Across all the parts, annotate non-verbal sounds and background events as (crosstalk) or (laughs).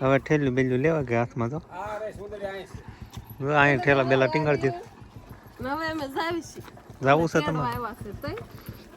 હવે ઠેલું બેલું લેવા ગયા હાથમાં તો. હવે અહીંયા ઠેલા બેલા ટીંગાડતી હવે અમે જાવીશું. જાવું છે તમારે? આવ્યા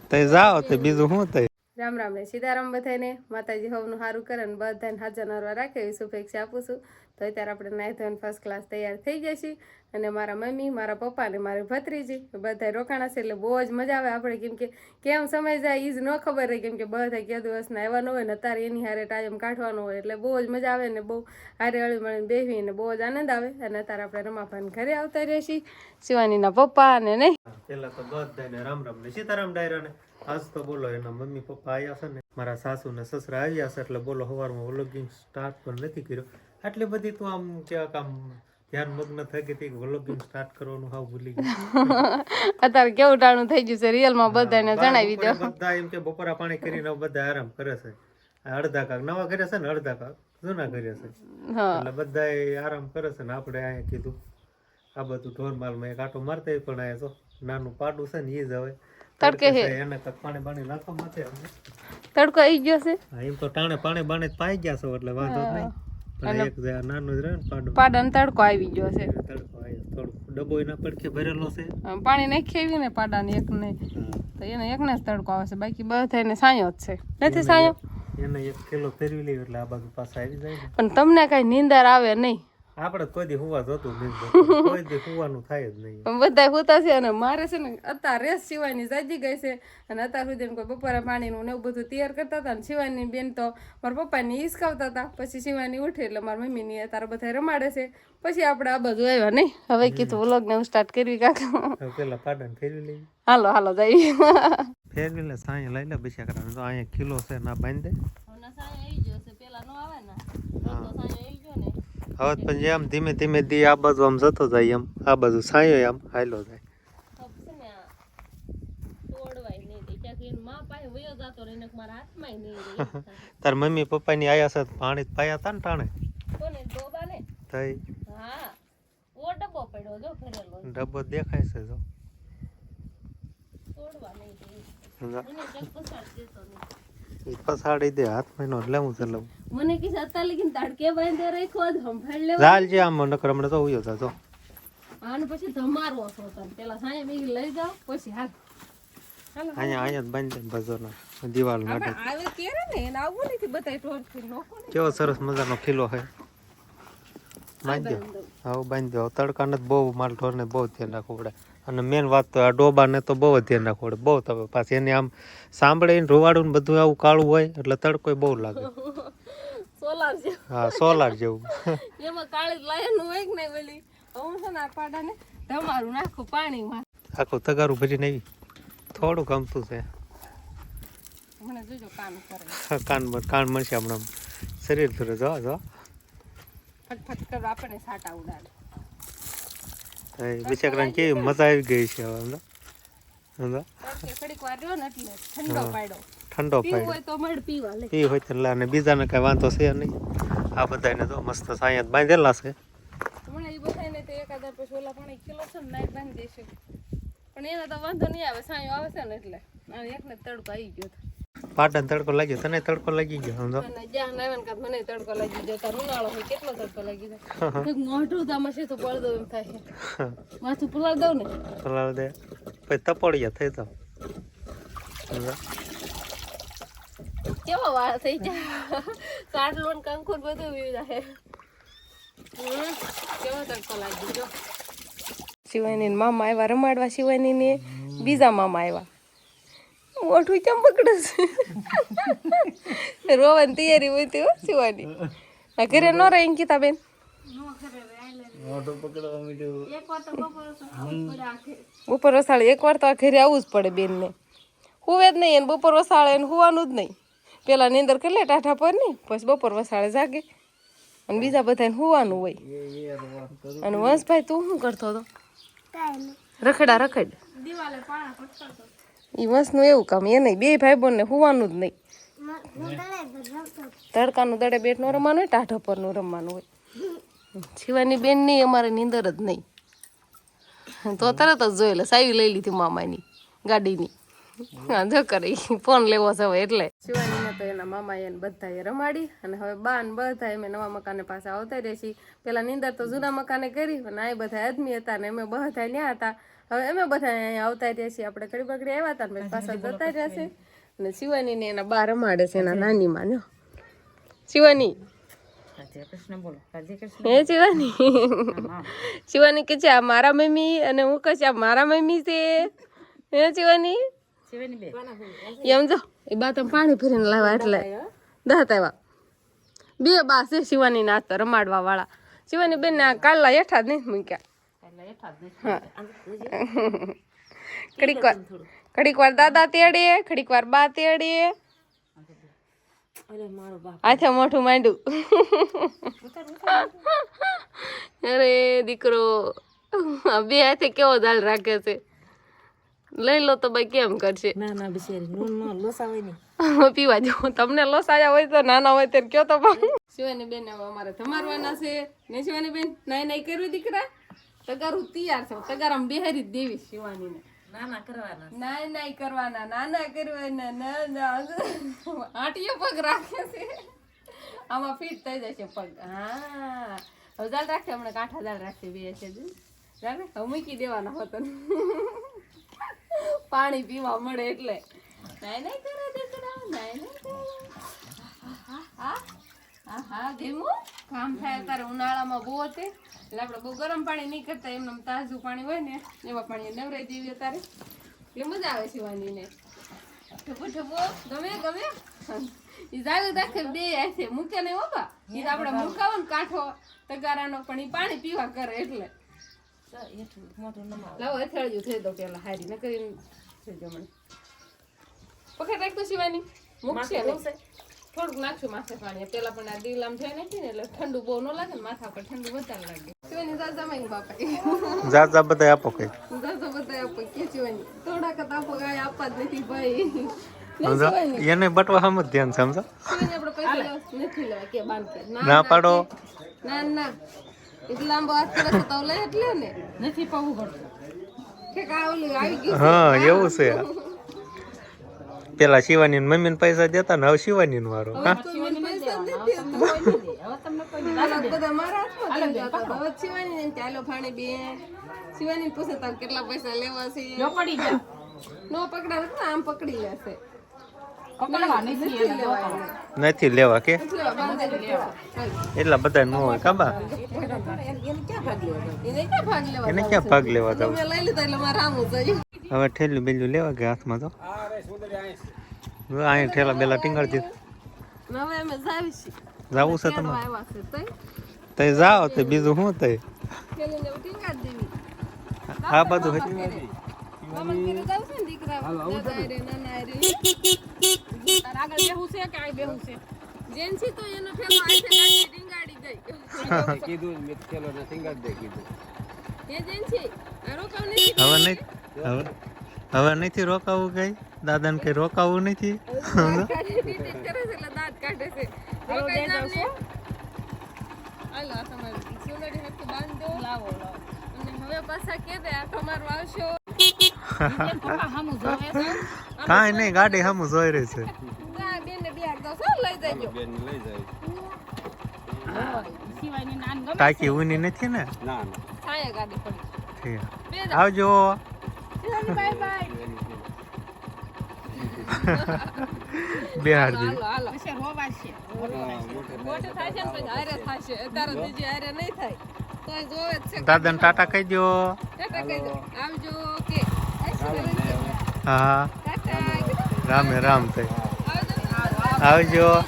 તોય જાઓ તો બીજું શું થાય રામ રામ ને સીતારામ બધાને માતાજી હવનું સારું કરે ને બધાને હાજર નરવા રાખે એવી શુભેચ્છા આપું છું. તો અત્યારે આપણે નાહી ધોઈને ફર્સ્ટ ક્લાસ તૈયાર થઈ ગયા છીએ અને મારા મમ્મી, મારા પપ્પા ને મારી ભત્રીજી બધા રોકાણા છે એટલે બહુ જ મજા આવે આપણે કેમ કે કેમ સમય જાય એ જ ન ખબર રહે કેમ કે બધા ક્યાં દિવસના આવ્યા ન હોય ને અત્યારે એની હારે ટાઈમ કાઢવાનો હોય એટલે બહુ જ મજા આવે ને બહુ હારે હળી મળીને બેસી ને બહુ જ આનંદ આવે અને અત્યારે આપણે રમાભાઈને ઘરે આવતા છીએ શિવાનીના પપ્પા અને નહીં. પેલા તો બધાને રામ રામ ને સીતારામ ડાયરા ને આજ તો બોલો એના મમ્મી પપ્પા આવ્યા છે ને. મારા સાસુ ને સસરા આવ્યા છે એટલે બોલો સવારમાં વ્લોગિંગ સ્ટાર્ટ પણ નથી કર્યો. આટલી બધી તું આમ ક્યાંક આમ ધ્યાન મગ્ન થઈ ગઈ હતી વ્લોગિંગ સ્ટાર્ટ કરવાનું હાવ ભૂલી ગઈ. (laughs) અત્યારે કેવું ટાણું થઈ ગયું છે રિયલમાં બધાને જણાવી દો. બધા એમ કે બપોરા પાણી કરીને બધા આરામ કરે છે. અડધા કાક નવા ઘરે છે ને અડધા કાક જૂના ઘરે છે. એટલે બધા આરામ કરે છે ને આપણે અહીંયા કીધું. આ બધું ઢોરમાલમાં એક આટો મારતા પણ આયા છો નાનું પાડું છે ને એ જ હવે. તડકે. છે, એને કાંઈક પાણી બાણી નાખવા માટે તડકો આવી ગયો છે? એમ તો ટાણે પાણી બાણે પાઈ ગયા છો એટલે વાંધો નહીં. પાડાનો તડકો આવી ગયો છે. તડકો આવ્યો થોડું ડબ્બો એના પડખે ભરેલો છે? પાણી નાખી આવી ને પાડાને એક ને. તો એને એકને જ તડકો આવે છે. બાકી બધાને સાયો જ છે. નથી સાયો? એને એક કિલો ફેરવી લઈએ એટલે આ બાજુ પાછા આવી જાય પણ તમને કઈ નીંદર આવે નહીં. આપણે કોઈ દી હુવા જોતું નહીં (laughs) કોઈ દી હુવાનું થાય જ નહીં. બધા હોતા છે અને મારે છે ને અત્યારે રેસ સિવાયની જાજી ગઈ છે અને અત્યાર સુધી કોઈ બપોરે પાણીનું ને એવું બધું તૈયાર કરતા હતા ને શિવાની બેન તો મારા પપ્પાની હિસકાવતા હતા. પછી શિવાની ઉઠે એટલે મારા મમ્મીની અત્યારે બધા રમાડે છે. પછી આપણે આ બધું આવ્યા નહીં. હવે કીધું વ્લોગને હું સ્ટાર્ટ કરવી કાકા. પેલા પાટણ ફેરવી લઈ હાલો હાલો જઈએ. ફેરવી લે સાંય લઈ લે બિસ્યા કરવાનું તો અહીંયા કિલો છે ના બાંધી. દે હવે પણ જે આમ ધીમે ધીમે દી આ બાજુ આમ જતો જાય એમ. આ બાજુ સાંયો આમ હાયલો જાય. (laughs) તાર મમ્મી પપ્પાની આયા છે પાણી પાયા હતા ને ટાણે? થઈ ડબ્બો દેખાય છે જો. તોડવા ઈ પસાડી દે હાથ મહિનો લેવું છે લેવું મને કીધું અત્યારે લગીને તાડકે બાંધે રાખ્યો સંભાળ લેવા. ચાલ છે આમ નકર હમણાં તો ઉયો થતો આને પછી ધમારવો છો તને. પેલા સાંજે બી લઈ જાઓ પછી હાલ. અહીંયા અહીંયા બાંધી દે ભજોના દિવાલ માટે આવે ત્યારે ને એને આવવું નથી બતાય ટોરથી નોખો કેવો સરસ મજાનો ખીલો છે. બાંધી. દો હવે બાંધી દો તડકાને જ બહુ માલ ઢોરને બહુ ધ્યાન રાખવું પડે. અને મેન વાત તો આ ડોબાને તો બહુ જ ધ્યાન રાખવું પડે. બહુ તમે પાછી એને આમ સાંભળીને રોવાડું ને બધું આવું કાળું હોય એટલે તડકો બહુ લાગે. (laughs) સોલાર હા સોલાર જેવું. (laughs) એમાં કાળી લાયનું હોય કે નહીં ઓલી હું છે ને આ પાડાને ધમારું નાખું પાણીમાં. આખું તગારું ભરીને આવી. થોડું ગમતું છે. જોજો કામ કરે. કાન કાન મળશે હમણાં. શરીર ફરે જો જો. ફટફટ કરવા આપણે સાટા ઉડાડે બિચારાને કેવી મજા આવી ગઈ છે હવે હમણાં ઠંડો પાડ્યો. ઠંડો હોય તો મળ પીવા લે. એ હોય તો લા અને બીજાને કઈ વાંધો છે નહીં. આ બધાને તો મસ્ત સાયા બાંધેલા છે. પાણી કિલો છે ને નાઈ પણ એને તો વાંધો નહીં આવે સાયો આવે છે ને એટલે. એકને તડકો આવી ગયો તો. પાટણ તડકો લાગ્યો તને તડકો લાગી ગયો સમજો? જ્યાં ને મને તડકો લાગી ગયો. તાર ઉનાળો હોય કેટલો તડકો લાગી જાય કંઈક મોઢું તો છે તો દઉં એમ થાય છે. માથું પુલાવ દઉં ને? પલાળ દે. પછી તપોડિયા થઈ સમજો? કેવા વાળ થઈ જાય? કાટલો લોન કંકુર બધું વી જાય. કેવો તડકો લાગી ગયો શિવાની મામા આવ્યા રમાડવા શિવાની ને બીજા મામા આવ્યા. મોઢું કેમ પકડે છે? રોવાની તૈયારી હોય તે હો શિવાની આ ઘરે ન રહે અંકિતા બેન બપોર વસાળે એકવાર તો આ ઘરે આવવું જ પડે બેનને. હુવે જ નહીં એને બપોર વસાળે એને હુવાનું જ નહીં. પેલા નીંદર કરી લે ટાઠા પર નહીં પછી બપોર વસાળે જાગે. અને બીજા બધાને હુવાનું હોય. અને વંશભાઈ તું શું કરતો હતો? રખડા રખડ. એ વંશનું એવું કામ. એ નહીં બે ભાઈ બોનને હોવાનું જ નહીં. તડકાનું દડે બેટનું રમવાનું હોય, ટાઢા પરનું રમવાનું હોય. શિવાની બેનની અમારે નીંદર જ નહીં. તો તરત જ જોઈ લે, સાવી લઈ લીધી મામાની, ગાડીની. જો કરે ફોન લેવો છે હવે એટલે. શિવાનીને તો એના મામા એને બધાએ રમાડી, અને હવે બા ને બધા અમે નવા મકાને પાસે આવતા રહે છીએ. પેલા નીંદર તો જૂના મકાને કરી અને આ બધા આદમી હતા ને અમે બધા ત્યાં હતા. હવે અમે બધા અહીંયા આવતા રહ્યા છીએ. આપણે ઘડી બગડી આવ્યા હતા ને પછી જતા રહ્યા છે અને શિવાની ને એના બા રમાડે છે એના નાની માં ને. શિવાની. હે શિવાની? શિવાની કે છે આ મારા મમ્મી અને હું કહે છે આ મારા મમ્મી છે. હે શિવાની? એમ જો એ બા તમે પાણી ભરીને લાવ્યા એટલે. દહત આવ્યા બે બા છે શિવાની નાસ્તા રમાડવા વાળા. શિવાની બેન કાલા હેઠા જ નહીં મૂક્યા. (laughs) ઘડીક વાર ઘડીક વાર દાદા તેડીએ ઘડીક વાર બા તેડીએ. આથે મોઢું માંડું અરે દીકરો બે હાથે કેવો દાલ રાખે છે? લઈ લો તો ભાઈ કેમ કરશે? ના ના બિચારી નૂન ન લોસાવે નહીં. (laughs) પીવા જો તમને લોસાયા હોય તો નાના હોય ત્યારે કયો તો પણ શિવાની બેન અમારે તમારવાના છે. ને શિવાની બેન નાઈ નાઈ કર્યું દીકરા? તગારું તૈયાર છે. તગારામ બેહારી જ દેવી શિવાની ને ના ના કરવાના નાઈ નાઈ કરવાના નાના કરવાના. ના ના આટીયો પગ રાખે છે. આમાં ફિટ થઈ જશે પગ. હા. હવે જાળ રાખશે હમણાં કાંઠા જાળ રાખશે બે છે જાણે હવે મૂકી દેવાના હતો પાણી પીવા મળે એટલે. નાય નાય કરો દીકરા નાય નાય કરો. હા હા હા ધીમું. કામ થાય તારે ઉનાળામાં બહુ હતી એટલે આપણે બહુ ગરમ પાણી નહીં કરતા, એમને તાજું પાણી હોય ને, એવા પાણી નવરાઈ જેવી અત્યારે. એટલે મજા આવે છે વાનીને ઠપો ઠપો ગમે ગમે. ઈ જાગે કાંઠો તગારાનો, પણ એ પાણી પીવા કરે એટલે. લાવો અથડાયું થઈ હારી ન કરીને થઈ શિવાની? મૂકશે થોડુંક નાખશું માથે પાણી. પેલા પણ આ દીલ આમ થઈ નથી ને એટલે ઠંડુ બહુ ન લાગે ને માથા પર ઠંડુ વધારે લાગે. શિવાની જાજા માં બાપા. જા જા બધા આપો કઈ જાજા બધા આપો. કે શિવાની થોડા કત આપો કાંઈ આપવા જ નથી ભાઈ. એને બટવા હમ ધ્યાન સમજો? આપણે પૈસા નથી લેવા કે બાંધ ના પાડો. ના ના. એટલે લાંબો હાથ કરે તો લઈ એટલે ને. નથી પાવું પડતું. કે કા ઓલું આવી ગયું હા એવું છે. પેલા શિવાની મમ્મી ને પૈસા દેતા ને હવે શિવાની નો વારો હા નથી શિવાની પૂછે તાર કેટલા પૈસા લેવા છે? જો પડી જા. નો પકડા નથી આમ પકડી લેશે. નથી નથી લેવા એને. નથી લેવા કે. એટલા બધા ન હોય કાબા એને ક્યાં ભાગ લેવા એને ક્યાં ભાગ લેવા એને ક્યાં ભાગ લેવા દઉં મેં લઈ લીધા એટલે મારે આમ જ હવે ઠેલું બેલું લેવા ગયા હાથમાં તો? હવે ઠેલા બેલા દીધા હવે અમે જાવી છીએ. જાવું છે તમારે? તે જાઓ તે બીજું શું તે? આ બધું હતી હવે નહીં હવે હવે નથી રોકાવું કઈ? દાદાને કઈ રોકાવું નથી? કઈ કાઢે ટીટીટ કરે છે એટલે દાંત કાઢે છે. રોકાઈ જાવ ને. હાલો આ તમારી સોનડી હરખું બાંધો. લાવો લાવો. અને હવે પાછા કે તમારું આવશો. એમ પપ્પા હામું જોવે છે કાંઈ નહીં ગાડી સામું જોઈ રહી છે. ના બેન ને બિહાર દો છો લઈ જજો. બેન લઈ જાય. સિવાયની નાન ગમે ટાંકી ઊની નથી ને? ના ના. આવજો. Bye bye. (laughs) મોટું થાય છે ને ટાટા કહી દો હા. રામે રામ. થઈ આવજો. આવજો.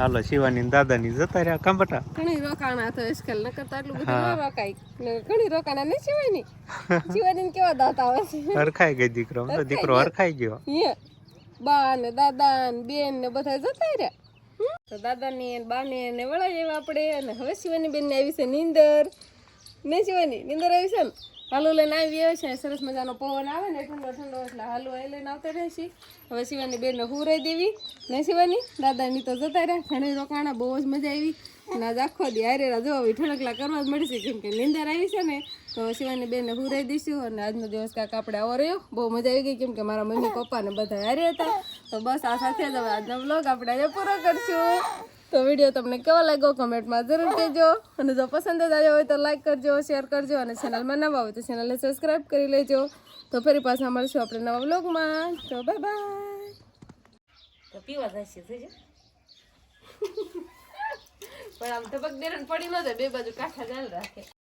હાલો શિવાની ને દાદાની જતા રહ્યા. કાંબટા ઘણી રોકાણા તો આજકાલ ન કરતા એટલું બધું ન રોકાય. ને ઘણી રોકાણા નહીં શિવાની. શિવાની કેવા દાંત આવે છે? હરખાઈ ગઈ દીકરો તો દીકરો હરખાઈ ગયો. બા ને દાદા ને બેન ને બધા જતા રહ્યા? તો દાદા ને બા ને ને વળાઈ આપણે. અને હવે શિવાની બેન ને આવી છે નીંદર. ને શિવાની નીંદર આવી છે ને હાલુ લઈને આવી હોય છે. સરસ મજાનો પવન આવે ને, ઠંડો ઠંડો એટલે હાલો એ લઈને આવતા રહેશી હવે શિવાની બેનને હુરાઈ દેવી. ને શિવાની? દાદાની તો જતા રહ્યા. ઘણી રોકાણા, બહુ જ મજા આવી. અને આજ આખો દી હારે જો હવે ઠળકલા કરવા જ મળશે, કેમ કે નિંદર આવી છે ને, તો શિવાની બેનને હુરાઈ દઈશું. અને આજનો દિવસ કાંક આપણે આવો રહ્યો. બહુ મજા આવી ગઈ, કેમ કે મારા મમ્મી પપ્પા ને બધા હારે હતા. તો બસ આ સાથે જ હવે આજનો બ્લોગ આપણે પૂરો કરશું. તો વીડિયો તમને કેવો લાગ્યો? કમેન્ટમાં જરૂર કહેજો. અને જો પસંદ જ હોય તો લાઈક કરજો શેર કરજો અને ચેનલમાં નવા હોય તો ચેનલને સબસ્ક્રાઈબ કરી લેજો. તો ફરી પાછા મળશું આપણે નવા બ્લોગમાં તો બાય બાય (laughs) પણ આમ ધબક દેરણ પડી ન બે બાજુ કાંઠા ચાલ રાખે.